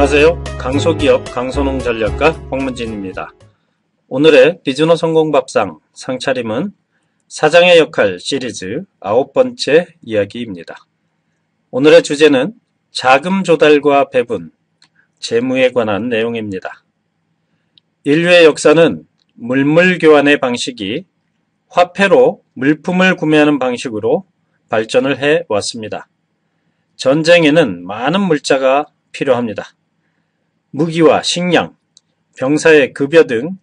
안녕하세요. 강소기업 강소농 전략가 황문진입니다. 오늘의 비즈너 성공 밥상 상차림은 사장의 역할 시리즈 아홉 번째 이야기입니다. 오늘의 주제는 자금 조달과 배분, 재무에 관한 내용입니다. 인류의 역사는 물물 교환의 방식이 화폐로 물품을 구매하는 방식으로 발전을 해 왔습니다. 전쟁에는 많은 물자가 필요합니다. 무기와 식량, 병사의 급여 등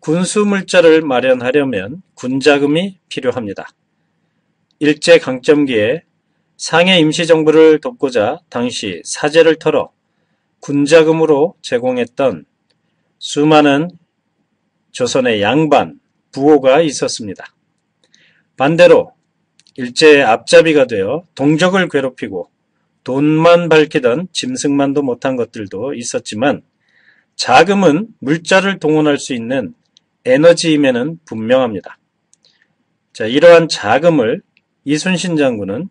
군수 물자를 마련하려면 군자금이 필요합니다. 일제 강점기에 상해 임시정부를 돕고자 당시 사제를 털어 군자금으로 제공했던 수많은 조선의 양반, 부호가 있었습니다. 반대로 일제의 앞잡이가 되어 동족을 괴롭히고 돈만 밝히던 짐승만도 못한 것들도 있었지만 자금은 물자를 동원할 수 있는 에너지임에는 분명합니다. 자, 이러한 자금을 이순신 장군은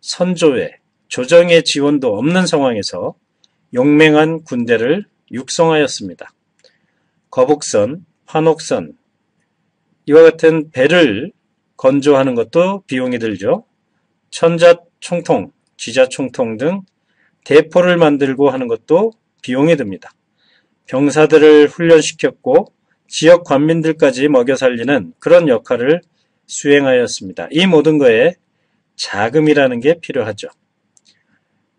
선조의 조정의 지원도 없는 상황에서 용맹한 군대를 육성하였습니다. 거북선, 환옥선, 이와 같은 배를 건조하는 것도 비용이 들죠. 천자 총통, 지자총통 등 대포를 만들고 하는 것도 비용이 듭니다. 병사들을 훈련시켰고 지역 관민들까지 먹여 살리는 그런 역할을 수행하였습니다. 이 모든 거에 자금이라는 게 필요하죠.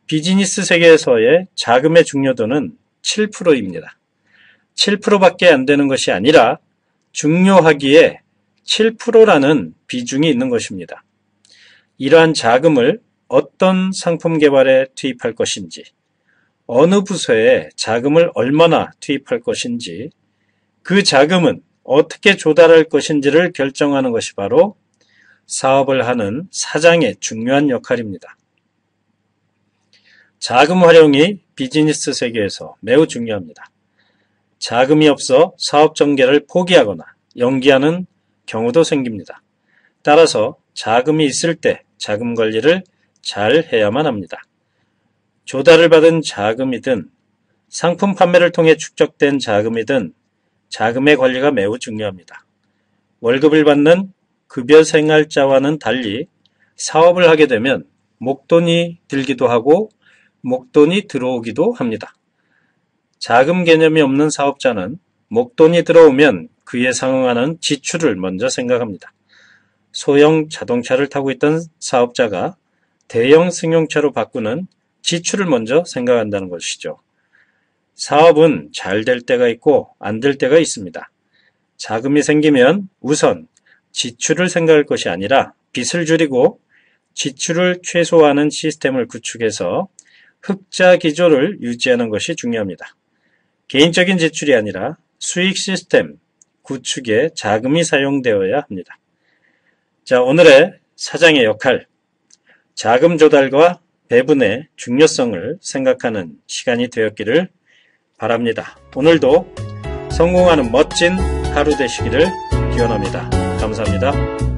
비즈니스 세계에서의 자금의 중요도는 7%입니다. 7%밖에 안 되는 것이 아니라 중요하기에 7%라는 비중이 있는 것입니다. 이러한 자금을 어떤 상품 개발에 투입할 것인지, 어느 부서에 자금을 얼마나 투입할 것인지, 그 자금은 어떻게 조달할 것인지를 결정하는 것이 바로 사업을 하는 사장의 중요한 역할입니다. 자금 활용이 비즈니스 세계에서 매우 중요합니다. 자금이 없어 사업 전개를 포기하거나 연기하는 경우도 생깁니다. 따라서 자금이 있을 때 자금 관리를 잘 해야만 합니다. 조달을 받은 자금이든 상품 판매를 통해 축적된 자금이든 자금의 관리가 매우 중요합니다. 월급을 받는 급여 생활자와는 달리 사업을 하게 되면 목돈이 들기도 하고 목돈이 들어오기도 합니다. 자금 개념이 없는 사업자는 목돈이 들어오면 그에 상응하는 지출을 먼저 생각합니다. 소형 자동차를 타고 있던 사업자가 대형 승용차로 바꾸는 지출을 먼저 생각한다는 것이죠. 사업은 잘 될 때가 있고 안 될 때가 있습니다. 자금이 생기면 우선 지출을 생각할 것이 아니라 빚을 줄이고 지출을 최소화하는 시스템을 구축해서 흑자 기조를 유지하는 것이 중요합니다. 개인적인 지출이 아니라 수익 시스템 구축에 자금이 사용되어야 합니다. 자, 오늘의 사장의 역할, 자금 조달과 배분의 중요성을 생각하는 시간이 되었기를 바랍니다. 오늘도 성공하는 멋진 하루 되시기를 기원합니다. 감사합니다.